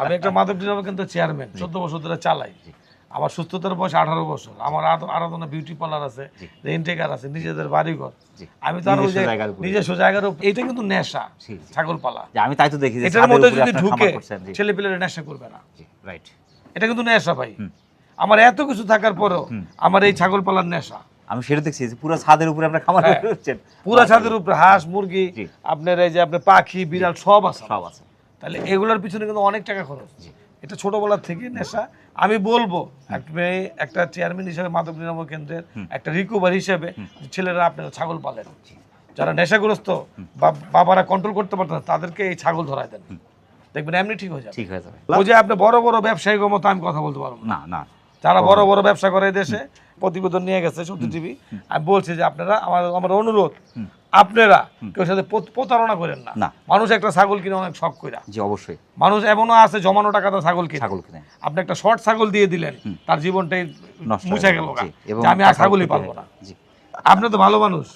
আমি একটা মাধব ডিনামে কিন্তু চেয়ারম্যান চোদ্দ বছর ধরে চালাই। আমার সুস্থতার বয়স আঠারো বছর। আমার আরাধ- আরাধনা বিউটি পার্লার আছে ইনটেকার আছে নিজেদের বাড়িঘর। আমি তো আর নিজস্ব জায়গার এইটা কিন্তু নেশা। ছাগল পালা আমি তাই তো দেখি এটার মধ্যে যদি ঢুকে ছেলে পেলেরা নেশা করবে না। রাইট এটা কিন্তু নেশা ভাই। আমার এত কিছু থাকার পরেও আমার এই ছাগল পালার নেশা। আমি সেটা দেখছি যে পুরো ছাদের উপরে আপনার খামার হ্যাঁ। করছেন। পুরা ছাদের উপরে হাঁস মুরগি আপনার এই যে আপনার পাখি বিড়াল সব আছে। সব আছে। তাহলে এগুলোর পিছনে কিন্তু অনেক টাকা খরচ। এটা ছোটবেলার থেকে নেশা। আমি বলব একটা চেয়ারম্যান হিসেবে মাদক নিরাময় কেন্দ্রের একটা রিকভারি হিসেবে ছেলেরা আপনারা ছাগল পালেন। যারা নেশাগ্রস্ত বা- বাবারা কন্ট্রোল করতে পারতেন না, তাদেরকে এই ছাগল ধরায় দেন। দেখবেন এমনি ঠিক হয়ে যাবে। ঠিক হয়ে যাবে। ওই যে আপনি বড় বড় ব্যবসায়িক মতো আমি কথা বলতে পারব না। না না। যারা বড় বড় ব্যবসা করে দেশে প্রতিবেদন নিয়ে গেছে সত্যি টিভি। আমি বলছি যে আপনারা আমার আমার অনুরোধ আপনারা কেউ সাথে প্রতারণা করেন না। মানুষ একটা ছাগল কিনে অনেক শখ কইরা। জি অবশ্যই। মানুষ এমনও আছে জমানো টাকাতে ছাগল কিনে। ছাগল কিনে। আপনি একটা শর্ট ছাগল দিয়ে দিলেন তার জীবনটাই মুছে গেল। আমি আর ছাগলই হয়। না। জি। আপনি তো ভালো মানুষ।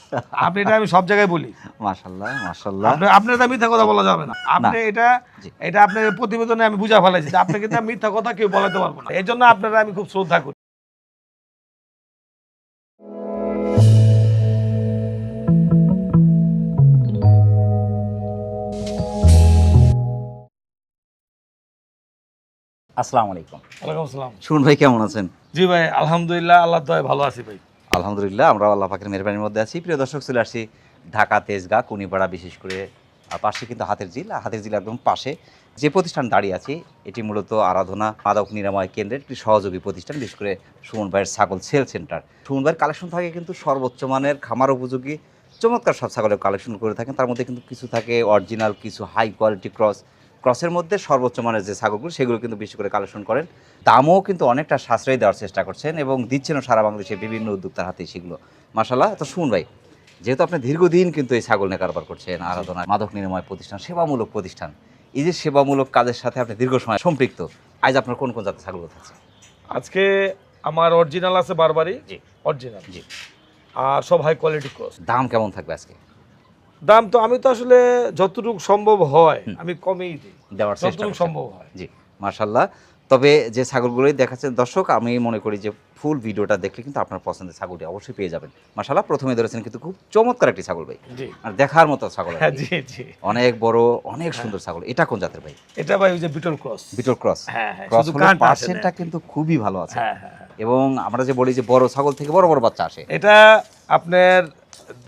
আপনি এটা আমি সব জায়গায় বলি। মাশাআল্লাহ মাশাআল্লাহ। আপনি আপনার তো মিথ্যা কথা বলা যাবে না। আপনি এটা এটা আপনার প্রতিবেদনে আমি বুঝা ফেলাইছি যে আপনি কিন্তু মিথ্যা কথা কেউ বলাতে পারব না। এই জন্য আপনারা আমি খুব শ্রদ্ধা করি। আসসালামু আলাইকুম। ওয়ালাইকুম আসসালাম। শুনুন ভাই কেমন আছেন? জি ভাই আলহামদুলিল্লাহ আল্লাহ দয় ভালো আছি ভাই। আলহামদুলিল্লাহ আমরা আল্লাহ পাকের মেহরবানির মধ্যে আছি। প্রিয় দর্শক চলে আসছি ঢাকা তেজগাঁ কুনিপাড়া বিশেষ করে আর পাশে কিন্তু হাতের আর হাতের ঝিল একদম পাশে যে প্রতিষ্ঠান দাঁড়িয়ে আছে এটি মূলত আরাধনা মাদক নিরাময় কেন্দ্রের একটি সহযোগী প্রতিষ্ঠান বিশেষ করে সুমন ভাইয়ের ছাগল সেল সেন্টার। সুমন ভাইয়ের কালেকশন থাকে কিন্তু সর্বোচ্চ মানের খামার উপযোগী চমৎকার সব ছাগলের কালেকশন করে থাকেন। তার মধ্যে কিন্তু কিছু থাকে অরিজিনাল কিছু হাই কোয়ালিটি ক্রস ক্রসের মধ্যে সর্বোচ্চ মানের যে ছাগলগুলো সেগুলো কিন্তু বেশি করে কালেকশন করেন। দামও কিন্তু অনেকটা সাশ্রয় দেওয়ার চেষ্টা করছেন এবং দিচ্ছেনও সারা বাংলাদেশে বিভিন্ন উদ্যোক্তার হাতে সেগুলো। মাসাল্লাহ তো শুন ভাই যেহেতু আপনি দীর্ঘদিন কিন্তু এই ছাগল নিয়ে কারবার করছেন আরাধনা মাদক নিরাময় প্রতিষ্ঠান সেবামূলক প্রতিষ্ঠান এই যে সেবামূলক কাজের সাথে আপনি দীর্ঘ সময় সম্পৃক্ত আজ আপনার কোন কোন জাতের ছাগল থাকছে আজকে আমার অরিজিনাল আছে বারবারই জি। অরিজিনাল জি। আর সব হাই কোয়ালিটি ক্রস দাম কেমন থাকবে আজকে? দাম তো আমি তো আসলে যতটুকু সম্ভব হয় আমি কমেই দিই। দেওয়ার চেষ্টা যতটুকু সম্ভব হয়। জি মার্শাল্লাহ তবে যে ছাগলগুলোই দেখাচ্ছেন দর্শক আমি মনে করি যে ফুল ভিডিওটা দেখলে কিন্তু আপনার পছন্দের ছাগলটি অবশ্যই পেয়ে যাবেন। মার্শাল্লাহ প্রথমে ধরেছেন কিন্তু খুব চমৎকার একটি ছাগল ভাই। আর দেখার মতো ছাগল হ্যাঁ অনেক বড় অনেক সুন্দর ছাগল। এটা কোন জাতের ভাই? এটা ভাই ওই যে বিটল ক্রস। বিটল ক্রস। হ্যাঁ হ্যাঁ ক্রস পার্সেন্টটা কিন্তু খুবই ভালো আছে। হ্যাঁ হ্যাঁ হ্যাঁ। এবং আমরা যে বলি যে বড় ছাগল থেকে বড় বড় বাচ্চা আসে। এটা আপনার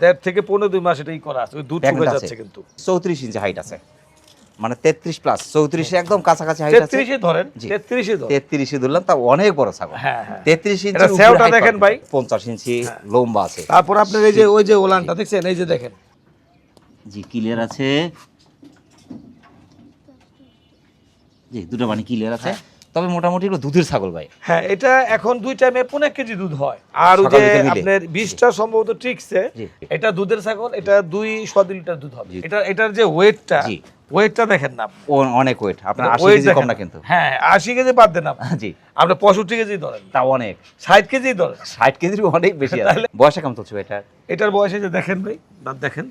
দেড় থেকে পনেরো দুই মাস এটাই করা আছে। ওই দুধ আছে। যাচ্ছে কিন্তু। চৌত্রিশ ইঞ্চি হাইট আছে। মানে তেত্রিশ প্লাস চৌত্রিশে একদম কাছাকাছি হাইট আছে। তেত্রিশে ধরেন তেত্রিশে তেত্রিশে ধরলাম তা অনেক বড় ছাগল। হ্যাঁ হ্যাঁ। তেত্রিশ ইঞ্চি সেওটা দেখেন ভাই। হ্যাঁ। পঞ্চাশ ইঞ্চি লম্বা আছে। তারপর আপনার এই যে ওই যে ওলানটা দেখছেন এই যে দেখেন। জি ক্লিয়ার আছে। জি দুটো মানে ক্লিয়ার আছে। তবে মোটামুটি এগুলো দুধের ছাগল ভাই। হ্যাঁ এটা এখন দুই টাইমে পনেরো কেজি দুধ হয়। আর যে। আপনার বিশটা সম্ভবত ঠিকছে এটা দুধের ছাগল এটা দুই শ লিটার দুধ হবে। এটা এটার যে ওয়েটটা। ওয়েটটা দেখেন না অনেক ওয়েট। আপনার আশি কেজি কম না কিন্তু। হ্যাঁ আশি কেজি বাদ দেন আপনি। জি। আপনি পঁয়ষট্টি কেজি ধরেন। তা অনেক। ষাট কেজি ধরেন। ষাট কেজির অনেক বেশি বয়সে কেমন চলছে এটা এটার? বয়সে যে দেখেন ভাই দাঁত দেখেন।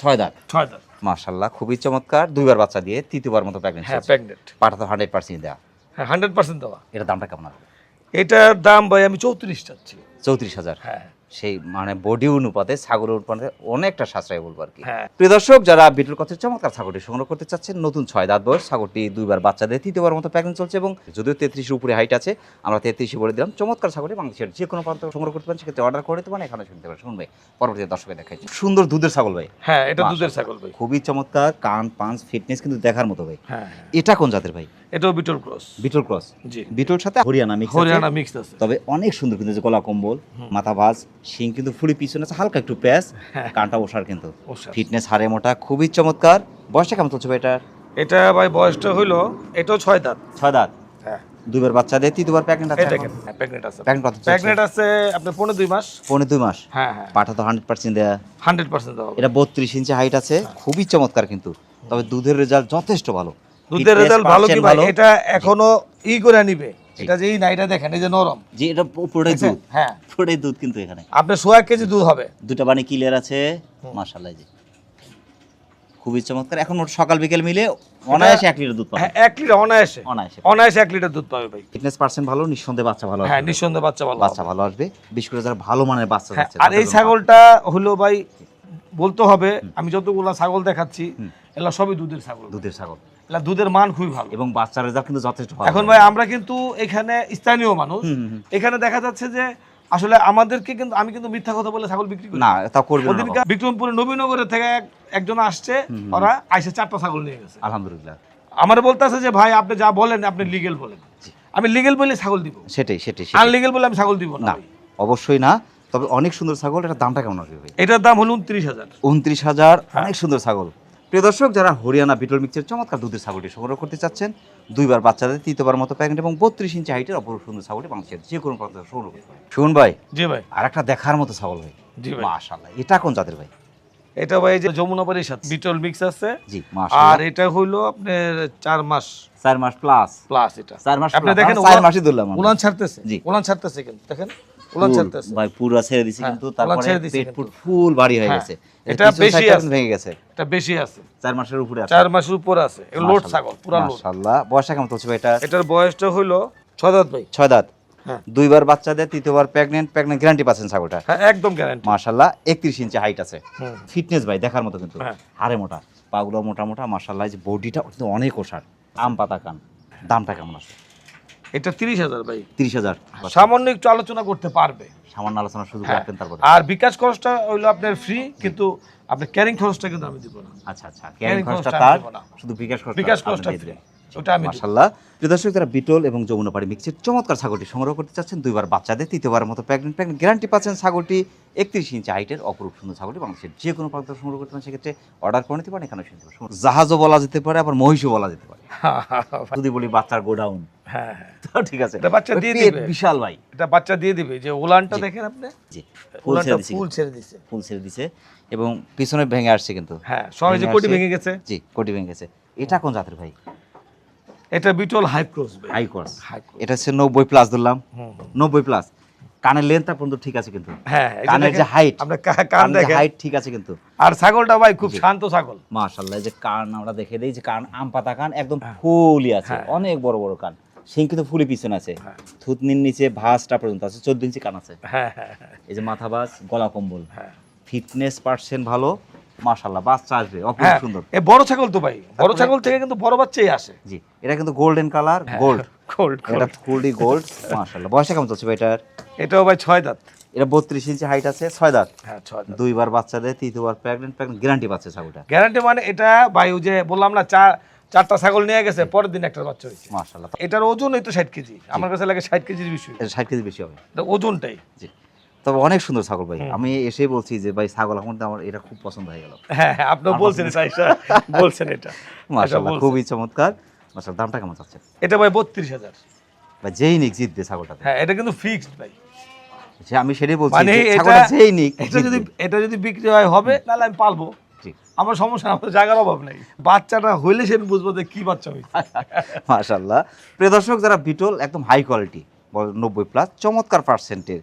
ছয় দাগ। ছয় দাগ। মার্শাল্লাহ খুবই চমৎকার। দুইবার বাচ্চা দিয়ে তৃতীয়বার মতো প্রেগনেন্ট হ্যাঁ প্রেগনেন্ট পাটা তো হান্ড্রেড পার্সেন্ট দেওয়া হ্যাঁ হান্ড্রেড পার্সেন্ট দেওয়া। এটার দামটা কেমন? হবে এটার দাম ভাই আমি চৌত্রিশ চাচ্ছি। চৌত্রিশ হাজার। হ্যাঁ। সেই মানে বডি অনুপাতে ছাগলের অনুপাতে অনেকটা সাশ্রয় বলব আর কি। হ্যাঁ। প্রিয় দর্শক যারা বিটুল কথার চমৎকার ছাগলটি সংগ্রহ করতে চাচ্ছেন নতুন ছয় দাঁত বয়স ছাগলটি দুইবার বাচ্চা দেয় তৃতীয়বার মতো প্যাকেজ চলছে এবং যদিও তেত্রিশের উপরে হাইট আছে আমরা তেত্রিশে বলে দিলাম চমৎকার ছাগলটি বাংলাদেশের যে কোনো প্রান্ত সংগ্রহ করতে পারেন সেক্ষেত্রে অর্ডার করে দিতে পারেন এখানে শুনতে পারেন। শুনবে পরবর্তী দর্শকে দেখাচ্ছি সুন্দর দুধের ছাগল ভাই। হ্যাঁ এটা দুধের ছাগল ভাই। খুবই চমৎকার কান পাঁচ ফিটনেস কিন্তু দেখার মতো ভাই। হ্যাঁ হ্যাঁ। এটা কোন জাতের ভাই? এটাও বিটল ক্রস। বিটল ক্রস। জি। বিটল সাথে হরিয়ানা মিক্স হরিয়ানা মিক্স আছে। তবে অনেক সুন্দর কিন্তু গলা কম্বল মাথা ভাঁজ শিং কিন্তু ফুলি পিছনে আছে হালকা একটু প্যাচ হ্যাঁ। কানটা ওষার কিন্তু। ফিটনেস হারে মোটা খুবই চমৎকার। বয়সটা কেমন চলছে ভাই এটা এটা ভাই বয়সটা হইল এটাও ছয় দাঁত। ছয় দাঁত? হ্যাঁ। দুইবার বাচ্চা দিয়ে তৃতীয়বার প্যাকেট আছে প্রেগনেন্ট আছে। প্যাকেট আছে আপনার পনেরো দুই মাস। পনেরো দুই মাস? হ্যাঁ হ্যাঁ। পাঠা তো হান্ড্রেড পার্সেন্ট দেওয়া হান্ড্রেড পার্সেন্ট এটা বত্রিশ ইঞ্চি হাইট আছে খুবই চমৎকার কিন্তু। তবে দুধের রেজাল্ট যথেষ্ট ভালো। দুধের রেজাল্ট ভালো কি ভাই এটা এখনও ই করে নিবে। এটা যে এই না এটা দেখেন এই যে নরম। যে এটা পুরোটাই দুধ। হ্যাঁ। পুরোটাই দুধ কিন্তু এখানে। আপনার সোয়া কেজি দুধ হবে। দুটা বানি ক্লিয়ার আছে। মাশাল্লাহ জি খুবই চমৎকার। এখন সকাল বিকেল মিলে অনায়াসে এক লিটার দুধ পাবে হ্যাঁ এক লিটার অনায়াসে। অনায়াসে। অনায়াসে এক লিটার দুধ পাবে ভাই। ফিটনেস পার্সেন্ট ভালো নিঃসন্দেহে বাচ্চা ভালো হ্যাঁ নিঃসন্দেহে বাচ্চা ভালো বাচ্চা ভালো আসবে। বিশেষ করে যারা ভালো মানের বাচ্চা হ্যাঁ, যাচ্ছে আর এই ছাগলটা হলো ভাই বলতে হবে আমি যতগুলা ছাগল দেখাচ্ছি এগুলা সবই দুধের ছাগল। দুধের ছাগল। দুধের মান খুবই ভালো। এবং বাচ্চার রেজাল্ট কিন্তু যথেষ্ট ভালো। এখন ভাই আমরা কিন্তু এখানে স্থানীয় মানুষ। এখানে দেখা যাচ্ছে যে আসলে আমাদেরকে কিন্তু আমি কিন্তু মিথ্যা কথা বলে ছাগল বিক্রি করি। না তা করবে না বিক্রমপুরে নবীনগরের থেকে একজন আসছে ওরা আইসে চারটা ছাগল নিয়ে গেছে। আলহামদুলিল্লাহ। আমার বলতেছে যে ভাই আপনি যা বলেন আপনি লিগেল বলেন। আমি লিগেল বলে ছাগল দিব। সেটাই সেটাই সেটাই। আনলিগেল বলে আমি ছাগল দিব না অবশ্যই না। তবে অনেক সুন্দর ছাগল এটা দামটা কেমন আসবে ভাই? এটার দাম হলো উনত্রিশ হাজার। উনত্রিশ হাজার হ্যাঁ। অনেক সুন্দর ছাগল। প্রিয় দর্শক যারা হরিয়ানা বিটল মিক্সের চমৎকার দুধের ছাগলটি সংগ্রহ করতে চাচ্ছেন দুইবার বাচ্চাদের তৃতীয়বার মতো প্যাকেট এবং বত্রিশ ইঞ্চি হাইটের অপর সুন্দর ছাগলটি বাংলাদেশের যে কোনো প্রান্ত সংগ্রহ করতে পারেন। শুন ভাই জি ভাই। আর একটা দেখার মতো ছাগল ভাই। জি ভাই। মাশাল্লাহ এটা কোন জাতের ভাই? এটা ভাই যে যমুনা পরিষদ বিটল মিক্স আছে। জি আর এটা হইল আপনার চার মাস। চার মাস প্লাস প্লাস এটা। চার মাস আপনি দেখেন চার মাসই ধরলাম আমরা। উলান ছাড়তেছে। জি। উলান ছাড়তেছে কিন্তু দেখেন। ভাই পুরা ছেড়ে দিছি হ্যাঁ, কিন্তু তারপরে পেট। ফুট ফুল বাড়ি হয়ে হ্যাঁ, গেছে। এটা বেশি আছে। ভেঙে গেছে। এটা বেশি আছে। চার মাসের উপরে আছে। চার মাসের উপর আছে। লোড ছাগল পুরা লোড। মাশাআল্লাহ। কেমন চলছে ভাই এটা এটার বয়সটা হইল ছয় দাঁত ভাই। ছয় দাঁত। হ্যাঁ। দুইবার বাচ্চা দেয় তৃতীয়বার প্রেগনেন্ট প্রেগনেন্ট গ্যারান্টি পাচ্ছেন ছাগলটা। হ্যাঁ একদম গ্যারান্টি মাশাল্লাহ একত্রিশ ইঞ্চি হাইট আছে। ফিটনেস ভাই দেখার মতো কিন্তু। হাড়ে মোটা পাগুলো মোটা মোটা মাশাল্লাহ যে বডিটা অনেক ওষার। আম পাতা কান। দামটা কেমন আছে? এটা তিরিশ হাজার ভাই। তিরিশ হাজার। সামান্য একটু আলোচনা করতে পারবে। সামান্য আলোচনা শুধু হ্যাঁ। রাখবেন তারপরে। আর বিকাশ খরচটা হইল আপনার ফ্রি কিন্তু আপনার ক্যারিং খরচটা কিন্তু আমি দিব না। আচ্ছা আচ্ছা। ক্যারিং খরচটা তার। শুধু বিকাশ খরচ বিকাশ খরচটা ফ্রি ওটা আমি মাশাল্লাহ প্রিয় দর্শক যারা বিটল এবং যমুনাপাড়ি মিক্সের চমৎকার ছাগলটি সংগ্রহ করতে চাচ্ছেন দুইবার বাচ্চাদের তৃতীয়বারের মতো প্রেগনেন্ট প্রেগনেন্ট গ্যারান্টি পাচ্ছেন ছাগলটি। একত্রিশ ইঞ্চি হাইটের অপরূপ সুন্দর ছাগলটি বাংলাদেশের যে কোনো প্রান্ত সংগ্রহ করতে পারেন সেক্ষেত্রে অর্ডার করে নিতে পারেন এখানে শুনতে পারেন। জাহাজও বলা যেতে পারে আবার মহিষও বলা যেতে পারে। যদি বলি বাচ্চার গোডাউন হ্যাঁ হ্যাঁ। ঠিক আছে। এটা বাচ্চা দিয়ে দিবে। বিশাল ভাই। এটা বাচ্চা দিয়ে দিবে। যে উলানটা দেখেন আপনি? জি। ফুল ছেড়ে দিছে ফুল ছেড়ে দিছে। ফুল ছেড়ে দিছে এবং পিছনে ভেঙে আসছে কিন্তু। হ্যাঁ সহজে ভেঙে কোটি ভেঙে গেছে। জি কোটি ভেঙে গেছে। এটা কোন জাতের ভাই? এটা Beetal high cross high cross এটা হচ্ছে নব্বই প্লাস ধরলাম। নব্বই প্লাস কানের লেন্থটা পর্যন্ত ঠিক আছে কিন্তু। হ্যাঁ কানের যে হাইট কা- কান দেখেন। হাইট ঠিক আছে কিন্তু। আর ছাগলটা ভাই খুব শান্ত ছাগল। মাশাল্লাহ এই যে কান আমরা দেখে দিই যে কান আম পাতা কান একদম ফুলই আছে হ্যাঁ। অনেক বড় বড় কান। সিং কিন্তু ফুলি পিছনে আছে। হ্যাঁ। থুতনির নিচে ভাঁজটা পর্যন্ত আছে চোদ্দ ইঞ্চি কান আছে। হ্যাঁ হ্যাঁ হ্যাঁ, এই যে মাথা ভাঁজ গলা কম্বল। হ্যাঁ। ফিটনেস পার্সেন্ট ভালো। বাচ্চা আসবে অপূর্ব হ্যাঁ সুন্দর। এ বড় ছাগল তো ভাই বড় ছাগল থেকে কিন্তু বড় বাচ্চাই আসে। জি এটা কিন্তু গোল্ডেন কালার। গোল্ড গোল্ড এটা ফুললি গোল্ড মাশাল্লাহ বয়সটা কেমন চলছে ভাই এটার? এটাও ভাই ছয় দাঁত। এটা বত্রিশ ইঞ্চি হাইট আছে ছয় দাঁত। হ্যাঁ দুইবার বাচ্চা দেয় তৃতীয়বার প্রেগনেন্ট প্রেগনেন্ট গ্যারান্টি পাচ্ছে ছাগলটা। গ্যারান্টি মানে এটা ভাই যে বললাম না চার চারটা ছাগল নিয়ে গেছে পরের দিন একটা বাচ্চা হয়েছে। এটার ওজন এই তো ষাট কেজি আমার কাছে লাগে ষাট কেজির বিষয় এটা ষাট কেজি বেশি হবে। ওজনটাই। জি। তবে অনেক সুন্দর ছাগল ভাই। আমি এসেই বলছি যে ভাই ছাগল আমার আমার এটা খুব পছন্দ হয়ে গেল। হ্যাঁ হ্যাঁ আপনি বলছেন বলছেন এটা। মাশাল্লাহ খুবই চমৎকার। মাশাল্লাহ দামটা কেমন চাচ্ছে এটা ভাই বত্রিশ হাজার। ভাই যেই নিক জিতবে ছাগলটাতে। হ্যাঁ এটা কিন্তু ফিক্সড ভাই। আমি সেটাই বলছি মানে এটা ছাগলটা যেই নিক এটা যদি এটা যদি বিক্রি হয় হবে তাহলে আমি পালবো। আমার সমস্যা আমার জায়গার অভাব নেই। বাচ্চাটা হইলে সে বুঝব যে কি বাচ্চা হয়েছে মাশাল্লাহ প্রিয় দর্শক যারা বিটল একদম হাই কোয়ালিটি নব্বই প্লাস চমৎকার পার্সেন্টের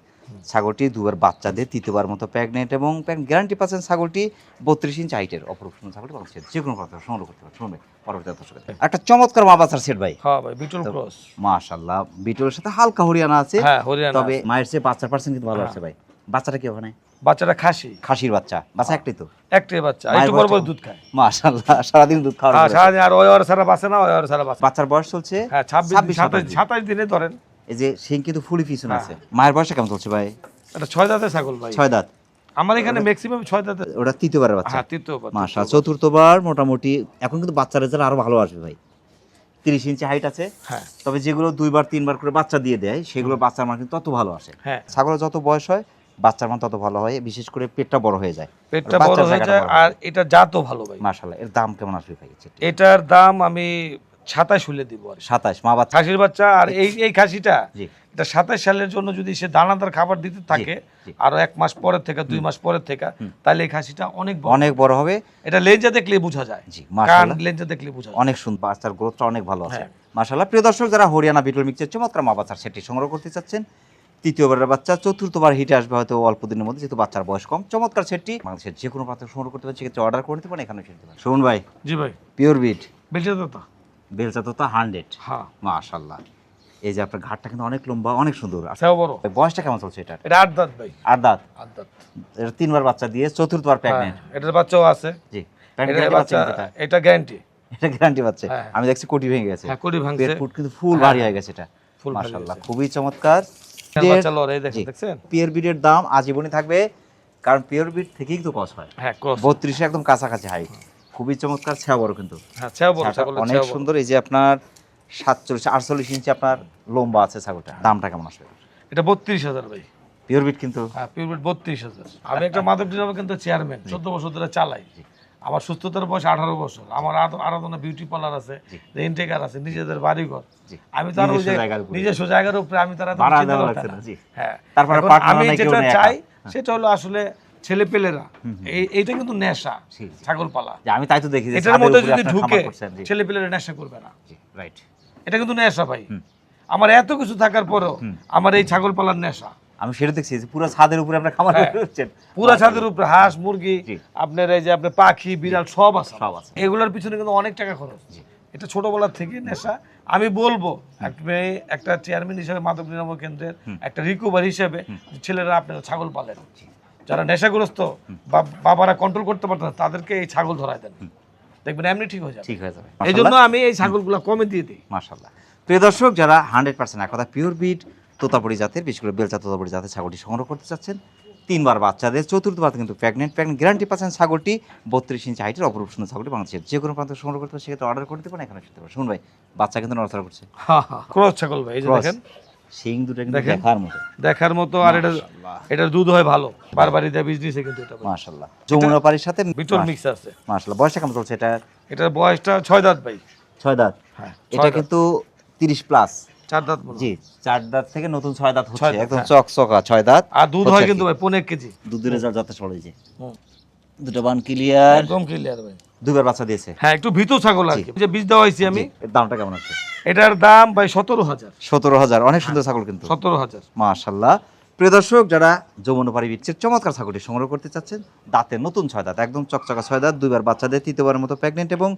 ছাগলটি দুবার বাচ্চা দিয়ে তৃতীয়বার মতো প্রেগনেন্ট এবং গ্যারান্টি পাচ্ছেন ছাগলটি বত্রিশ ইঞ্চ হাইটের অপরূপ ছাগলটি বাংলাদেশের যে কোনো কথা সংগ্রহ করতে পারে শুনবে পরবর্তী দর্শক একটা চমৎকার মা বাচ্চার সেট ভাই। হ্যাঁ ভাই বিটল ক্রস মাশাল্লাহ বিটলের সাথে হালকা হরিয়ানা আছে। হ্যাঁ হরিয়ানা তবে মায়ের চেয়ে বাচ্চার পার্সেন্ট কিন্তু ভালো আছে ভাই। বাচ্চাটা কি ওখানে? বাচ্চাটা খাসি। খাসির বাচ্চা। বাচ্চা একটাই তো। একটাই বাচ্চা। একটু বড় বড় দুধ খায়। মাশাল্লাহ সারাদিন দুধ খাওয়ার হ্যাঁ অভ্যাস। সারাদিন আর ওই ওর সারা বাঁচে না ওই ওর সারা বাঁচে। বাচ্চার বয়স চলছে হ্যাঁ ছাব্বিশ ছাব্বিশ সাতাশ সাতাশ দিন। সাতাশ দিনে ধরেন। এই যে সিং কিন্তু ফুলি পিছনে হ্যাঁ। আছে। মায়ের বয়সটা কেমন চলছে ভাই? এটা ছয় দাঁতের ছাগল ভাই। ছয় দাঁত। আমার এখানে ম্যাক্সিমাম ছয় ওটা তৃতীয়বারের বাচ্চা। হ্যাঁ তৃতীয় বাচ্চা। মাসা চতুর্থবার মোটামুটি। এখন কিন্তু বাচ্চা রেজাল্ট আরও ভালো আসবে ভাই। তিরিশ ইঞ্চি হাইট আছে। হ্যাঁ। তবে যেগুলো দুইবার তিনবার করে বাচ্চা দিয়ে দেয় সেগুলো বাচ্চার মান কিন্তু তত ভালো আসে। হ্যাঁ। ছাগলের যত বয়স হয় বাচ্চার মান তত ভালো হয়। বিশেষ করে পেটটা বড় হয়ে যায়। পেটটা বড় হয়ে যায় আর এটা জাতও ভালো ভাই। মাশাল্লাহ এর দাম কেমন আসবে ভাই? এটার দাম আমি সাতাশ হলে দিব আর। সাতাশ মা বাচ্চা। খাসির বাচ্চা আর এই এই খাসিটা এটা সাতাশ সালের জন্য যদি সে দানাদার খাবার দিতে থাকে আরও এক মাস পরের থেকে দুই মাস পরের থেকে তাহলে এই খাসিটা অনেক অনেক বড় হবে। এটা লেঞ্জা দেখলে বোঝা যায়। কান লেঞ্জা দেখলে বোঝা যায়। অনেক সুন্দর বাচ্চার গ্রোথটা অনেক ভালো আছে। হ্যাঁ। মাশাল্লাহ প্রিয় দর্শক যারা হরিয়ানা বিটল মিক্সের চমৎকার মা বাচ্চার সেটি সংগ্রহ করতে চাচ্ছেন তৃতীয়বারের বাচ্চা চতুর্থবার হিটে আসবে হয়তো অল্প দিনের মধ্যে যেহেতু বাচ্চার বয়স কম। চমৎকার সেটটি বাংলাদেশের যে কোনো প্রান্ত সংগ্রহ করতে পারেন সেক্ষেত্রে অর্ডার করে নিতে পারেন এখানে সেটি শুনুন ভাই। জি ভাই। পিওর বিট তো বেলচা তো তো হান্ড্রেড। হ্যাঁ। মাশাল্লাহ এই যে আপনার ঘাটটা কিন্তু অনেক লম্বা অনেক সুন্দর। আচ্ছা বড়। বয়সটা কেমন চলছে এটার? এটা আট দাঁত ভাই। আট দাঁত? আট দাঁত। এটা তিনবার বাচ্চা দিয়ে চতুর্থবার প্রেগনেন্ট হ্যাঁ, এটার বাচ্চাও আছে। জি এটা? এটা গ্যারান্টি এটা গ্যারান্টি হ্যাঁ। আমি দেখছি কোটি ভেঙে গেছে। হ্যাঁ কোটি ভাঙছে। ফুট কিন্তু ফুল হ্যাঁ, ভারী হয়ে। গেছে এটা। মাশাআল্লাহ খুবই চমৎকার। পিওর বিডের দাম আজীবনই থাকবে কারণ পিওর বিড থেকেই কিন্তু কস হয়। হ্যাঁ বত্রিশে একদম কাছাকাছি হাইট খুবই চমৎকার ছেয়া বড় কিন্তু। হ্যাঁ অনেক সুন্দর এই যে আপনার সাতচল্লিশ আটচল্লিশ ইঞ্চি আপনার লম্বা আছে ছাগলটা। দামটা কেমন আসবে? এটা বত্রিশ হাজার ভাই। পিওর বিট কিন্তু? হ্যাঁ পিউরবিট বত্রিশ হাজার। আমি একটা মাধব কিন্তু চেয়ারম্যান চোদ্দ বছর ধরে চালাই। আমার সুস্থতার বয়স আঠারো বছর। আমার আরাধনা বিউটি পার্লার আছে রেন্টেকার আছে নিজেদের বাড়িঘর। আমি তার নিজস্ব জায়গার উপরে। আমি তারা। হ্যাঁ। আমি যেটা চাই সেটা হলো আসলে ছেলে পেলেরা এইটা কিন্তু নেশা। ছাগল পালা আমি তাই তো দেখি এটার মধ্যে যদি ঢুকে ছেলে পেলেরা নেশা করবে না। right। এটা কিন্তু নেশা ভাই। আমার এত কিছু থাকার পরেও আমার এই ছাগল পালার নেশা। আমি সেটা দেখছি যে পুরো ছাদের উপরে আপনার খামার হ্যাঁ। করছেন। পুরা ছাদের উপরে হাঁস মুরগি আপনার এই যে আপনার পাখি বিড়াল সব আছে। সব আছে। এগুলোর পিছনে কিন্তু অনেক টাকা খরচ। এটা ছোটবেলার থেকে নেশা। আমি বলব একটা চেয়ারম্যান হিসেবে মাদক নিরাময় কেন্দ্রের একটা রিকভারি হিসেবে ছেলেরা আপনারা ছাগল পালেন। যারা নেশাগ্রস্ত বা- বাবারা কন্ট্রোল করতে পারতেন না, তাদেরকে এই ছাগল ধরায় দেন। দেখবেন এমনি ঠিক হয়ে যাবে। ঠিক হয়ে যাবে। এই জন্য আমি এই ছাগলগুলো কমে দিয়ে দিই। মাশাল্লাহ প্রিয় দর্শক যারা হান্ড্রেড পার্সেন্ট এক কথা পিওর বিট তোতাপুরি জাতের বিশেষ করে বেলচা তোতাপুরি জাতের ছাগলটি সংগ্রহ করতে চাচ্ছেন তিনবার বাচ্চাদের চতুর্থবার কিন্তু প্রেগনেন্ট প্রেগনেন্ট গ্যারান্টি পাচ্ছেন ছাগলটি বত্রিশ ইঞ্চি হাইটের অপরূপ সুন্দর ছাগলটি বাংলাদেশের যে কোনো প্রান্ত সংগ্রহ করতে পারে সেক্ষেত্রে অর্ডার করতে পারেন এখানে শুনতে পারেন। শুন ভাই বাচ্চা কিন্তু নড়াচড়া করছে। ক্রস ছাগল ভাই এই যে দেখেন। শিং দুটো কিন্তু দেখার মতো। দেখার মতো আর এটা এটার দুধ হয় ভালো। বারবারই দেয় বিজনেসে কিন্তু এটা ভাই। মাশাল্লাহ। যমুনা পাড়ির সাথে বিটল মিক্স আছে। মাশাল্লাহ। বয়সটা কেমন চলছে এটা এটার বয়সটা ছয় দাঁত ভাই। ছয় দাঁত? হ্যাঁ এটা কিন্তু তিরিশ প্লাস চার দাঁত জি চার দাঁত থেকে নতুন ছয় দাঁত হচ্ছে। একদম হ্যাঁ। চকচকা ছয় দাঁত আর দুধ হয় কিন্তু ভাই পনেরো কেজি। দুধের রেজাল্ট যথেষ্ট ভালো হয়েছে দুটো বান ক্লিয়ার একদম ক্লিয়ার ভাই। দুবার বাচ্চা দিয়েছে। হ্যাঁ একটু ভীতু ছাগল কি। যে বীজ দেওয়া হয়েছি আমি। দামটা কেমন আছে? এটার দাম ভাই সতেরো হাজার। সতেরো হাজার অনেক সুন্দর ছাগল কিন্তু। সতেরো হাজার। মাশাল্লাহ প্রিয় দর্শক যারা যমুনাপাড়ি বিচ্ছের চমৎকার ছাগলটি সংগ্রহ করতে চাচ্ছেন দাঁতে নতুন ছয় দাঁত একদম চকচকা ছয় দাঁত দুইবার বাচ্চাদের তৃতীয়বারের মতো প্রেগনেন্ট এবং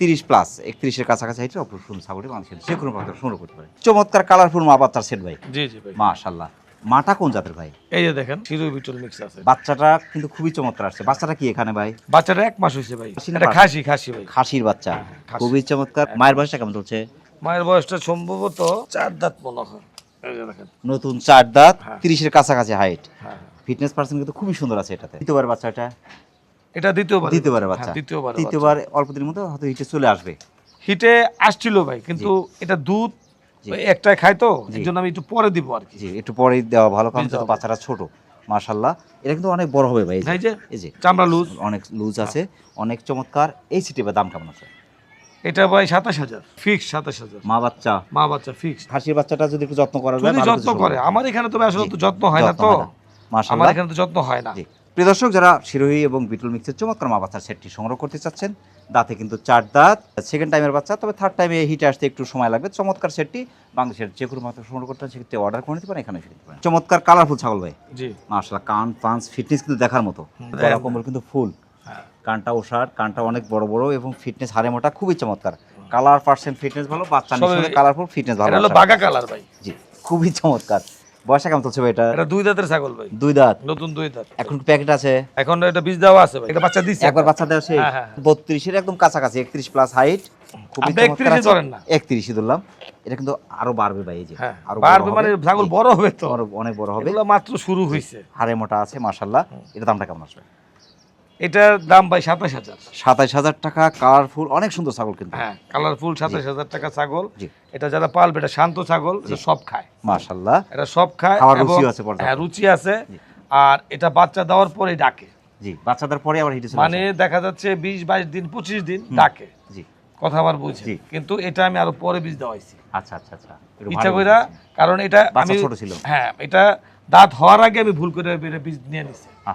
তিরিশ প্লাস একত্রিশের কাছাকাছি হাইটের অপর সুন্দর ছাগলটি মানুষের যে কোনো সংগ্রহ করতে পারে। চমৎকার কালারফুল মা বাচ্চার সেট ভাই। জি জি ভাই। মাশাল্লাহ মাটা কোন জাতের ভাই? এই যে দেখেন শিরো বিটল মিক্স আছে। বাচ্চাটা কিন্তু খুবই চমৎকার আসছে। বাচ্চাটা কি এখানে ভাই? বাচ্চাটা এক মাস হয়েছে ভাই। এটা খাসি খাসি ভাই। খাসির বাচ্চা। খুবই চমৎকার। মায়ের বয়সটা কেমন চলছে? মায়ের বয়সটা সম্ভবত চার দাঁত মনে হয়। এই যে দেখেন। নতুন চার দাঁত হ্যাঁ। তিরিশের কাছাকাছি হাইট ফিটনেস পার্সেন্ট কিন্তু খুবই সুন্দর আছে এটাতে। দ্বিতীয়বার বাচ্চাটা? এটা দ্বিতীয়বার দ্বিতীয়বার বাচ্চা। হ্যাঁ, দ্বিতীয়বার অল্প দিনের মধ্যে হয়তো হিটে চলে আসবে। হিটে আসছিল ভাই কিন্তু এটা দুধ ওই একটাই খাই তো জি। এই জন্য আমি একটু পরে দিব আর কি। জি একটু পরেই দেওয়া ভালো কারণ দেওয়া বাচ্চারা ছোট মাশাল্লাহ এটা কিন্তু অনেক বড় হবে ভাই এই যে। এই যে চামড়া লুজ। অনেক লুজ আছে অনেক চমৎকার এই সিটি বা দাম কেমন আছে? এটা ভাই সাতাশ হাজার ফিক্স সাতাশ হাজার। মা বাচ্চা? মা বাচ্চা ফিক্স হাসির বাচ্চাটা যদি একটু যত্ন করা যায় যত্ন করে আমার এখানে তো আসলে তো যত্ন হয় না তো। আমার এখানে তো যত্ন হয় না। প্রিয় দর্শক যারা শিরোহী এবং বিটুল মিক্সের চমৎকার মা বাচ্চার সেটটি সংগ্রহ করতে চাচ্ছেন দাঁতে কিন্তু চার দাঁত। সেকেন্ড টাইমের বাচ্চা তবে থার্ড টাইমে হিটে আসতে একটু সময় লাগবে। চমৎকার সেটটি বাংলাদেশের যে কোনো মাত্র সংগ্রহ করতে সেক্ষেত্রে অর্ডার করে নিতে পারেন এখানে এসে নিতে পারেন। চমৎকার কালারফুল ছাগল ভাই। জি। মাশাল্লাহ কান পাঞ্চ ফিটনেস কিন্তু দেখার মতো। গলা কম্বল কিন্তু ফুল হ্যাঁ। কানটা ওষার কানটা অনেক বড় বড় এবং ফিটনেস হারে মোটা খুবই চমৎকার। কালার পার্সেন্ট ফিটনেস ভালো বাচ্চা কালারফুল ফিটনেস ভালো বাগা কালার ভাই। জি খুবই চমৎকার। বয়সটা কেমন চলছে ভাই এটা? এটা দুই দাঁতের ছাগল ভাই। দুই দাঁত? নতুন দুই দাঁত। এখন প্যাকেট আছে? এখন এটা বীজ দেওয়া আছে ভাই। এটা বাচ্চা দিছে একবার বাচ্চা দেওয়া সেই হ্যাঁ, হ্যাঁ। বত্রিশের একদম কাছাকাছি একত্রিশ প্লাস হাইট খুবই আপনি চমৎকার 31 ধরেন না। ধরলাম। এটা কিন্তু আরও বাড়বে ভাই এই যে। হ্যাঁ আরও বাড়বে মানে ছাগল বড় হবে তো। আরও অনেক বড় হবে। এগুলো মাত্র শুরু হয়েছে। হাড়ে মোটা আছে মাশাআল্লাহ। এটা দামটা কেমন আসবে? এটার দাম ভাই সাতাশ হাজার। সাতাইশ হাজার টাকা কালারফুল অনেক সুন্দর ছাগল কিন্তু। হ্যাঁ কালারফুল সাতাশ হাজার টাকা ছাগল। এটা যারা পালবে এটা শান্ত ছাগল এটা সব খায়। মাশাল্লাহ এটা সব খায় খাওয়ার আছে হ্যাঁ রুচি আছে। আর এটা বাচ্চা দেওয়ার পরে ডাকে। জি পরে আবার হিটে মানে দেখা যাচ্ছে বিশ বাইশ দিন পঁচিশ দিন ডাকে। জি। কথা আমার বুঝি। কিন্তু এটা আমি আরও পরে বীজ দেওয়াইছি। আচ্ছা আচ্ছা আচ্ছা। ইচ্ছা কইরা কারণ এটা আমি ছোট ছিল। হ্যাঁ এটা দাঁত হওয়ার আগে আমি ভুল করে এটা বীজ নিয়ে নিছি।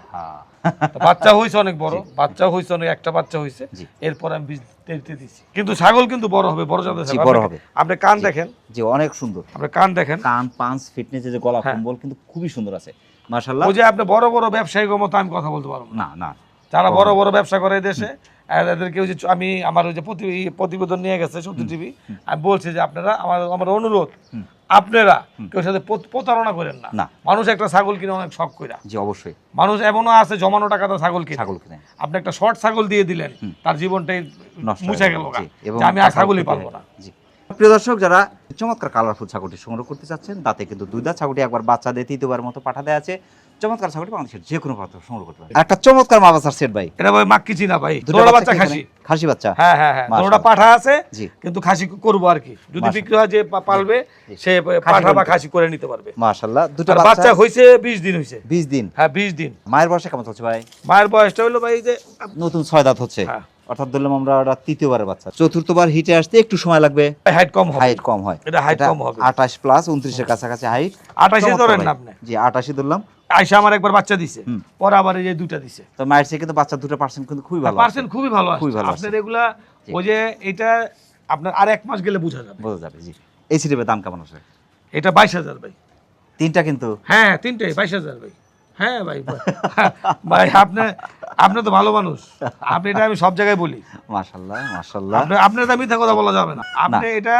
বাচ্চা হয়েছে অনেক বড় বাচ্চা হয়েছে অনেক একটা বাচ্চা হয়েছে। এরপর আমি বীজ দিতে দিছি। কিন্তু ছাগল কিন্তু বড় হবে বড় জাতের বড় হবে। আপনি কান দেখেন। জি অনেক সুন্দর। আপনি কান দেখেন। কান পাঞ্চ ফিটনেস যে গলা হ্যাঁ। কম্বল কিন্তু খুবই সুন্দর আছে। মাশাল্লাহ ওই যে আপনি বড় বড় ব্যবসায়ীর মতো আমি কথা বলতে পারব না। না যারা বড় বড়। ব্যবসা করে দেশে এদেরকে ওই যে আমি আমার ওই যে প্রতি- প্রতিবেদন নিয়ে গেছে সত্যি টিভি। আমি বলছি যে আপনারা আমার আমার অনুরোধ আপনারা কেউ সাথে প্রতারণা করেন না। মানুষ একটা ছাগল কিনে অনেক শখ কইরা। জি অবশ্যই। মানুষ এমনও আছে জমানো টাকা তো ছাগল কিনে। ছাগল কিনে। আপনি একটা শর্ট ছাগল দিয়ে দিলেন তার জীবনটাই নষ্ট মুছে গেল। আমি আর ছাগলই পারব না। জি। প্রিয় দর্শক যারা চমৎকার কালারফুল ছাগলটি সংগ্রহ করতে চাচ্ছেন তাতে কিন্তু দুই দাঁত ছাগলটি একবার বাচ্চা দিয়ে তৃতীয়বার মতো পাঠা দেওয়া আছে। চমৎকার ছাগলটি বাংলাদেশের যে কোনো প্রান্ত সংগ্রহ করতে পারে একটা চমৎকার মাবাসার সেট ভাই। এটা ভাই মাক্কি চিনা ভাই। দুটো বাচ্চা খাসি। খাসি বাচ্চা। হ্যাঁ হ্যাঁ হ্যাঁ। দুটোটা পাঠা আছে কিন্তু খাসি করব আর কি। যদি বিক্রি হয় যে পালবে সে পাঠা বা খাসি করে নিতে পারবে। মাশাল্লাহ দুটো বাচ্চা হয়েছে বিশ দিন হয়েছে বিশ দিন। হ্যাঁ বিশ দিন। মায়ের বয়সে কেমন চলছে ভাই? মায়ের বয়সটা হলো ভাই যে নতুন ছয় দাঁত হচ্ছে। হ্যাঁ। অর্থাৎ ধরলাম আমরা ওটা তৃতীয়বারের বাচ্চা। চতুর্থবার হিটে আসতে একটু সময় লাগবে। হাইট কম হবে। হাইট কম হয়। এটা height কম হবে। আঠাশ প্লাস উনত্রিশের কাছাকাছি হাইট আঠাশে ধরেন না আপনি। জি আঠাশে ধরলাম। আয়সা আমার একবার বাচ্চা দিছে। পরে আবার এই যে দুইটা দিছে। তো মায়ের চেয়ে কিন্তু বাচ্চা দুটো পার্সেন্ট কিন্তু খুবই ভালো পার্সেন্ট খুবই ভালো খুবই ভালো আপনার এগুলা ওই যে এটা আপনার আর এক মাস গেলে বোঝা যাবে। বোঝা যাবে জি। এই সিটেপের দাম কেমন আছে? এটা বাইশ হাজার ভাই। তিনটা কিন্তু? হ্যাঁ হ্যাঁ, তিনটাই বাইশ হাজার ভাই। হ্যাঁ ভাই ভাই। আপনি আপনি তো ভালো মানুষ। আপনি এটা আমি সব জায়গায় বলি। মাশাল্লাহ মাশাল্লাহ। আপনি আপনার এটা মিথ্যা কথা বলা যাবে না। আপনি এটা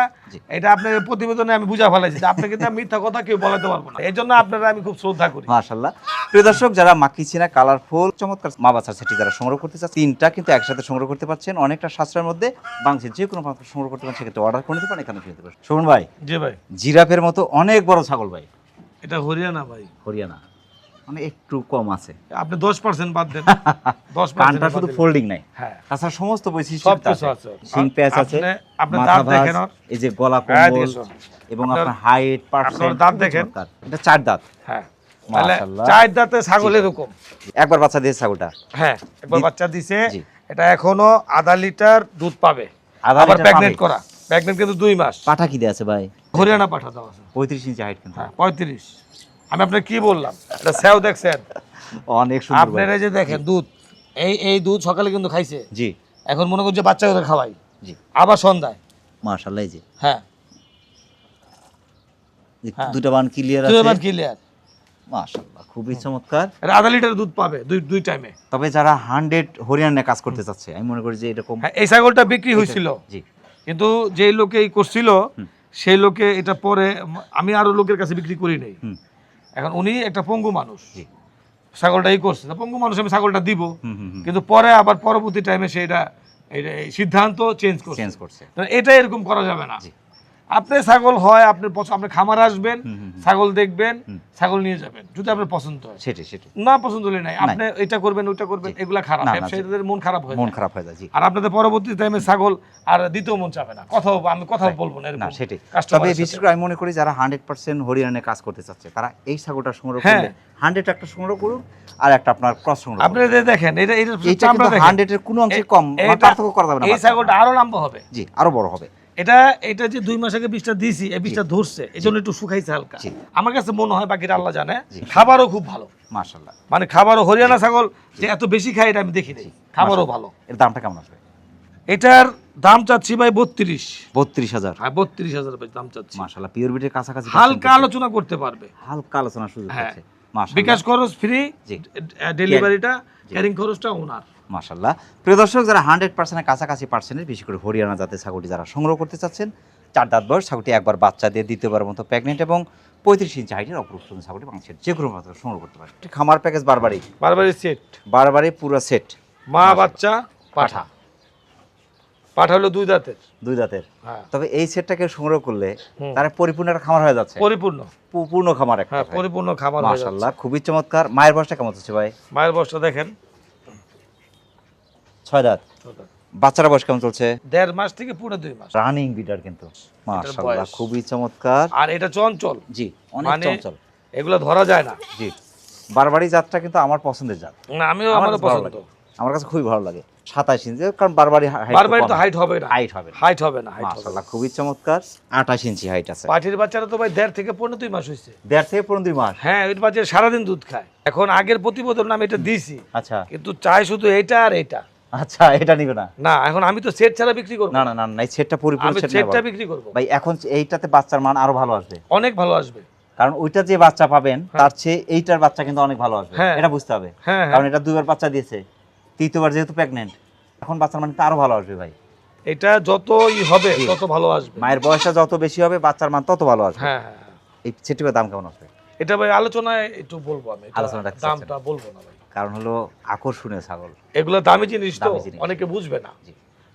এটা আপনার প্রতিবেদনে আমি বুঝা ফেলাইছি যে আপনি কিন্তু মিথ্যা কথা কেউ বলাতে পারব না। এই জন্য আপনারা আমি খুব শ্রদ্ধা করি। মাশাল্লাহ। প্রিয় দর্শক যারা মাকি চিনা কালারফুল চমৎকার মা বাচ্চার সেটি যারা সংগ্রহ করতে চান তিনটা কিন্তু একসাথে সংগ্রহ করতে পারছেন। অনেকটা সাশ্রয়ের মধ্যে বাংলাদেশের যে কোনো সংগ্রহ করতে পারেন সেক্ষেত্রে অর্ডার করে নিতে পারেন এখানে কিনতে পারেন। শোভন ভাই জি ভাই। জিরাফের মতো অনেক বড় ছাগল ভাই। এটা হরিয়ানা ভাই। হরিয়ানা। মানে একটু কম আছে। আপনি দশ পার্সেন্ট বাদ দেন। দশ কানটা শুধু ফোল্ডিং নাই। হ্যাঁ। তাছাড়া সমস্ত বৈশিষ্ট্য আছে। সিং প্যাচ আছে দাঁত দেখেন এই যে গলা হ্যাঁ, কম্বল এবং আপনার- হাইট পার্সেন্ট দাঁত দেখেন। এটা চার দাঁত। হ্যাঁ। চার দাঁতে ছাগল এরকম। একবার বাচ্চা দিয়েছে ছাগলটা? হ্যাঁ একবার বাচ্চা দিছে। এটা এখনও আধা লিটার দুধ পাবে। আধা আবার প্রেগনেন্ট করা। প্রেগনেন্ট কিন্তু দুই মাস। পাঠা কি দিয়ে আছে ভাই? হরিয়ানা পাঠা দেওয়া আছে। পঁয়ত্রিশ ইঞ্চি হাইট কিন্তু। হ্যাঁ পঁয়ত্রিশ। আমি আপনার কি বললাম? এটা সেও দেখছেন? অনেক সুন্দর। আপনারা যে দেখেন দুধ। এই এই দুধ সকালে কিন্তু খাইছে। জি। এখন মনে করছে বাচ্চা করে খাওয়াই। জি। আবার সন্ধ্যায়। মাশাআল্লাহ এই যে। হ্যাঁ। হ্যাঁ। দুটো বান ক্লিয়ার আছে? ক্লিয়ার মাশাআল্লাহ খুবই চমৎকার। এটা আধা লিটার দুধ পাবে দুই দুই টাইমে তবে যারা হান্ড্রেড হরিয়ানা কাজ করতে চাচ্ছে আমি মনে করি যে এরকম হ্যাঁ এই ছাগলটা বিক্রি হয়েছিল। জি। কিন্তু যে লোকে এই করছিল সেই লোকে এটা পরে আমি আরও লোকের কাছে বিক্রি করি নাই। এখন উনি একটা পঙ্গু মানুষ। ছাগলটা এই করছে। পঙ্গু মানুষ আমি ছাগলটা দিব। কিন্তু পরে আবার পরবর্তী টাইমে সেটা সিদ্ধান্ত চেঞ্জ করছে। চেঞ্জ করছে। তো এটা এরকম করা যাবে না। আপনি ছাগল হয় পছন্দ আপনি খামার আসবেন। ছাগল দেখবেন ছাগল নিয়ে যাবেন। যদি আপনার পছন্দ হয়। সেটাই সেটাই। না পছন্দ হলে নাই। আপনি এটা করবেন ওইটা করবেন এগুলা খারাপ। ব্যবসায়ীদের মন খারাপ হয়ে মন খারাপ হয়ে যায় আর আপনাদের পরবর্তী টাইমে ছাগল আর দ্বিতীয় মন চাবে না। কথাও আমি কথাও বলব না না সেটাই। তবে বিশেষ করে আমি মনে করি যারা হান্ড্রেড পার্সেন্ট হরিয়ানায় কাজ করতে চাচ্ছে তারা এই ছাগলটা সংগ্রহ হ্যাঁ। করলে হান্ড্রেড একটা সংগ্রহ করুন আর একটা আপনার ক্রস সংগ্রহ আপনি দেখেন এটা এটা দেখেন। হান্ড্রেডের কোনো অংশে কম মানে পার্থক্য করা যাবে না এই ছাগলটা আরও লম্বা হবে। জি আরও বড় হবে। এটা এটা যে দুই মাস আগে বীজটা দিয়েছি এই বীজটা ধরছে এই জন্য একটু শুকাইছে হালকা। আমার কাছে মনে হয় বাকিটা আল্লাহ জানে খাবারও খুব ভালো। মাশাল্লাহ মানে খাবারও হরিয়ানা ছাগল যে এত বেশি খায় এটা আমি দেখি নাই। খাবারও ভালো। এর দামটা কেমন আসবে? এটার দাম চাচ্ছি ভাই বত্রিশ। বত্রিশ হাজার। হ্যাঁ বত্রিশ হাজার ভাই দাম চাচ্ছি। মাশাল্লাহ পিওর বিটের কাছাকাছি হালকা আলোচনা করতে পারবে। হালকা আলোচনা সুযোগ হ্যাঁ। আছে। বিকাশ খরচ ফ্রি। ডেলিভারিটা ক্যারিং খরচটা ওনার। মাশাল্লাহ প্রিয় দর্শক যারা হান্ড্রেড পার্সেন্টের কাছাকাছি পার্সেন্টের বেশি করে হরিয়ানা জাতের ছাগলটি যারা সংগ্রহ করতে চাচ্ছেন চার দাঁত বয়স ছাগলটি একবার বাচ্চা দিয়ে দ্বিতীয়বার মতো প্রেগনেন্ট এবং পঁয়ত্রিশ ইঞ্চি হাইটের অপরূপ সুন্দর ছাগলটি বাংলাদেশের যে কোনো মাত্রা সংগ্রহ করতে পারে খামার প্যাকেজ বারবারই। বারবারই সেট বারবারই পুরো সেট মা বাচ্চা পাঠা। পাঠা। হলো দুই দাঁতের। দুই দাঁতের। হ্যাঁ। তবে এই সেটটাকে সংগ্রহ করলে। তারা পরিপূর্ণ একটা খামার হয়ে যাচ্ছে। পরিপূর্ণ। পূর্ণ খামার একটা। হ্যাঁ পরিপূর্ণ যাচ্ছে। মাশাল্লাহ খুবই চমৎকার। মায়ের বয়সটা কেমন হচ্ছে ভাই? মায়ের বয়সটা দেখেন ছয় দাঁত। বাচ্চারা বয়স কেমন চলছে? দেড় মাস থেকে পুরো দুই মাস। রানিং বিটার কিন্তু। মাশাল্লাহ বয়স। খুবই চমৎকার। আর এটা চঞ্চল। জি অনেক মানে চঞ্চল। এগুলো ধরা যায় না। জি। বারবারই জাতটা কিন্তু আমার পছন্দের জাত। না আমিও আমার কাছে পছন্দ। আমার কাছে খুবই ভালো লাগে। সাতাশ ইঞ্চি কারণ বারবারই বারবার তো হাইট হবে না। হাইট হবে হাইট হবে না হাইট খুবই চমৎকার। আঠাশ ইঞ্চি হাইট আছে। পাঠির বাচ্চারা তো ভাই দেড় থেকে পনেরো দুই মাস হয়েছে। দেড় থেকে পনেরো দুই মাস? হ্যাঁ ওই বাচ্চা সারাদিন দুধ খায়। এখন আগের প্রতিবেদন আমি এটা দিয়েছি। আচ্ছা। কিন্তু চাই শুধু এটা আর এটা। আচ্ছা এটা নিবে না। না এখন আমি তো সেট ছাড়া বিক্রি করব। না না না না সেটটা পরিপূর্ণ সেট সেটটা বিক্রি করব। ভাই এখন এইটাতে বাচ্চার মান আরও ভালো আসবে। অনেক ভালো আসবে। কারণ ওইটা যে বাচ্চা পাবেন তার চেয়ে এইটার বাচ্চা কিন্তু অনেক ভালো আসবে। হ্যাঁ। এটা বুঝতে হবে। হ্যাঁ কারণ এটা দুইবার বাচ্চা দিয়েছে। তৃতীয়বার যেহেতু প্রেগনেন্ট এখন বাচ্চার মানে আরও ভালো আসবে ভাই। এটা যতই হবে তত ভালো আসবে। মায়ের বয়সটা যত বেশি হবে বাচ্চার মান তত ভালো আসবে। হ্যাঁ হ্যাঁ। হ্যাঁ। এই সেটির দাম কেমন আসবে? এটা ভাই আলোচনায় একটু বলব আমি। আলোচনা দামটা বলব না ভাই। কারণ হলো আকর্ষণীয় ছাগল। এগুলো দামি জিনিস তো অনেকে বুঝবে না।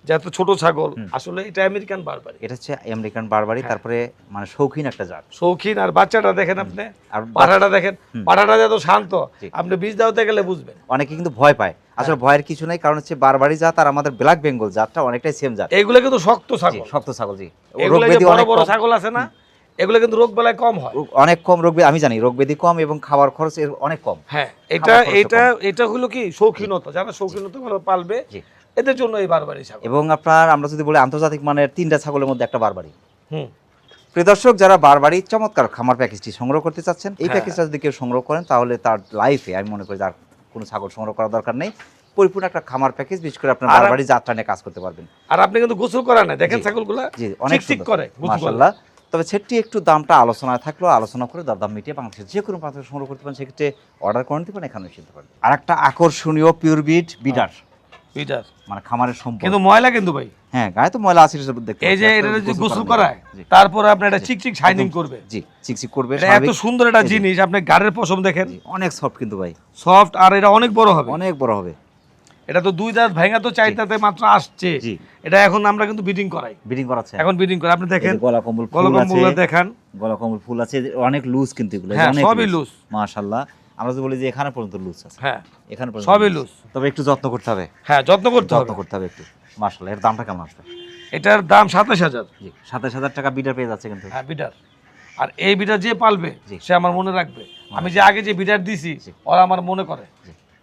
যে এত ছোট ছাগল আসলে এটা আমেরিকান বারবারি এটা হচ্ছে আমেরিকান বারবারি হ্যাঁ। তারপরে মানে শৌখিন একটা জাত। শৌখিন আর বাচ্চাটা দেখেন আপনি আর পাঠাটা দেখেন। পাঠাটা যত শান্ত আপনি বীজ দাওতে গেলে বুঝবেন। অনেকে কিন্তু ভয় পায়। আসলে হ্যাঁ। ভয়ের কিছু নাই কারণ হচ্ছে বারবারি জাত আর আমাদের ব্ল্যাক বেঙ্গল জাতটা অনেকটাই সেম জাত। এগুলো কিন্তু শক্ত ছাগল। শক্ত ছাগল জি। এগুলো বড় বড় ছাগল আছে না এগুলো কিন্তু রোগ বেলায় কম হয়। অনেক কম রোগ আমি জানি রোগ ব্যাধি কম এবং খাবার খরচ এর অনেক কম। হ্যাঁ এটা এটা এটা হলো কি? শৌখিনতা যারা শৌখিনতা ভালো পালবে। এদের জন্য এই বারবারি ছাগল। এবং আপনার আমরা যদি বলি আন্তর্জাতিক মানের তিনটা ছাগলের মধ্যে একটা বারবারি হুম। দর্শক যারা বারবারই চমৎকার খামার প্যাকেজটি সংগ্রহ করতে চাচ্ছেন এই হ্যাঁ। প্যাকেজটা যদি কেউ সংগ্রহ করেন তাহলে তার লাইফে আমি মনে করি তার কোনো ছাগল সংগ্রহ করার দরকার নেই। পরিপূর্ণ একটা খামার প্যাকেজ বিশেষ করে আপনার বারবারই যাত্রা নিয়ে কাজ করতে পারবেন। আর আপনি কিন্তু গোসল করা না। দেখেন। ছাগলগুলা জি অনেক। করে। মাশাআল্লাহ। তবে সেটি একটু দামটা আলোচনায় থাকল আলোচনা করে দাম মিটিয়ে বাংলাদেশের যে কোনো থেকে সংগ্রহ করতে পারেন সেক্ষেত্রে অর্ডার করে নিতে পারেন এখানে শিখতে পারেন। আর একটা আকর্ষণীয় পিওর বিট বিডার এটার মানে খামারের সম্পদ। কিন্তু ময়লা কিন্তু ভাই। হ্যাঁ গায়ে তো ময়লা আছে সেসব দেখতে এই যে। এটা যে গোসল করায়। তারপরে আপনার এটা চিকচিক শাইনিং করবে। জি চিকচিক করবে এটা এত সুন্দর একটা। জিনিস আপনি গাড়ির পশম দেখেন। অনেক সফট কিন্তু ভাই। সফট আর এটা অনেক বড় হবে। অনেক বড় হবে। এটা তো দুই দাঁত ভেঙা তো চাইতাতে মাত্র আসছে। এটা এখন আমরা কিন্তু বিডিং করাই। বিডিং করাচ্ছে এখন বিডিং করে আপনি দেখেন গলা কম্বল ফুল গলকম আছে। দেখান। গলা কম্বল ফুল আছে অনেক লুজ কিন্তু এগুলো হ্যাঁ, অনেক সবই loose। মাশাআল্লাহ। আমরা যদি বলি যে এখানে পর্যন্ত লুজ আছে হ্যাঁ এখানে পর্যন্ত সবই loose। তবে একটু যত্ন করতে হবে। হ্যাঁ যত্ন করতে হবে। যত্ন করতে হবে একটু মাশাআল্লাহ। এর দামটা কেমন আসবে? এটার দাম সাতাশ হাজার। জি সাতাশ হাজার টাকা বিডার পেয়ে যাচ্ছে কিন্তু। হ্যাঁ বিডার আর এই বিডার যে পালবে। সে আমার মনে রাখবে। আমি যে আগে যে বিডার দিছি ওরা আমার মনে করে।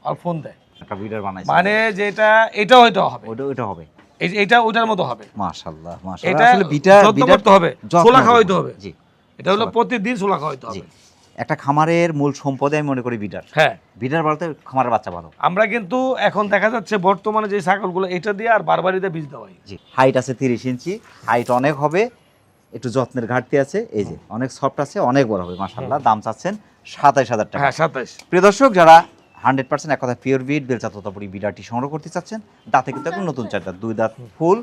আর ফোন দেয়। একটা বিডার বানাইছে। মানে যেটা এটা হবে। ওটা ওটা হবে। এইটা ওইটার মতো হবে। মাশাআল্লাহ মাশাআল্লাহ। এটা আসলে করতে হবে ছোলা খাওয়াইতে হবে। জি। এটা হলো প্রতিদিন ছোলা খাওয়াইতে হবে। একটা খামারের মূল সম্পদে আমি মনে করি বিডার হ্যাঁ। খামারের বাচ্চা ভালো। আমরা কিন্তু এখন দেখা যাচ্ছে বর্তমানে যে ছাগলগুলো এটা দিয়ে আর বারবারিতে বীজ দেওয়াই জি হাইট আছে তিরিশ ইঞ্চি হাইট অনেক হবে একটু যত্নের ঘাটতি আছে এই যে অনেক সফট আছে অনেক বড় হবে মাশাল্লাহ দাম চাচ্ছেন সাতাইশ হাজার টাকা। হ্যাঁ সাতাইশ। প্রিয় দর্শক যারা হান্ড্রেড পার্সেন্ট এক কথা পিওর বিট বেলচা তোতাপুরি বিডারটি সংগ্রহ করতে চাচ্ছেন। দাঁতে কিন্তু একদম নতুন চার দাঁত দুই দাঁত ফুল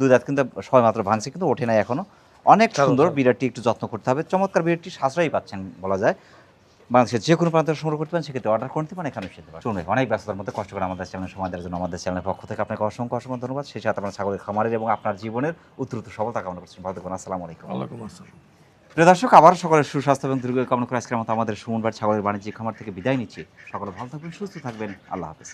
দুই দাঁত কিন্তু সবাই মাত্র ভাঙছে কিন্তু ওঠে নাই এখনও। অনেক সুন্দর। বিডারটি একটু যত্ন করতে হবে। চমৎকার বিডারটি সাশ্রয়ই পাচ্ছেন বলা যায়। বাংলাদেশের যে কোনো প্রান্তে সংগ্রহ করতে পারেন সেক্ষেত্রে অর্ডার করতে পারেন এখানে সেতে পারেন অনেক ব্যস্ততার মধ্যে কষ্ট করে আমাদের চ্যানেল সময় দেওয়ার জন্য আমাদের চ্যানেলের পক্ষ থেকে আপনাকে অসংখ্য অসংখ্য ধন্যবাদ। সেই সাথে আপনার ছাগলের খামারের এবং আপনার জীবনের উত্তরোত্তর সফলতা কামনা করছেন ভালো থাকুন আসসালামু আলাইকুম। ওয়ালাইকুম আসসালাম। প্রিয় দর্শক আবার সকলের সুস্বাস্থ্য এবং দীর্ঘ কামনা করে আজকের মতো আমাদের সুমনবার ছাগলের বাণিজ্যিক খামার থেকে বিদায় নিচ্ছি। সকলে ভালো থাকবেন, সুস্থ থাকবেন। আল্লাহ হাফেজ।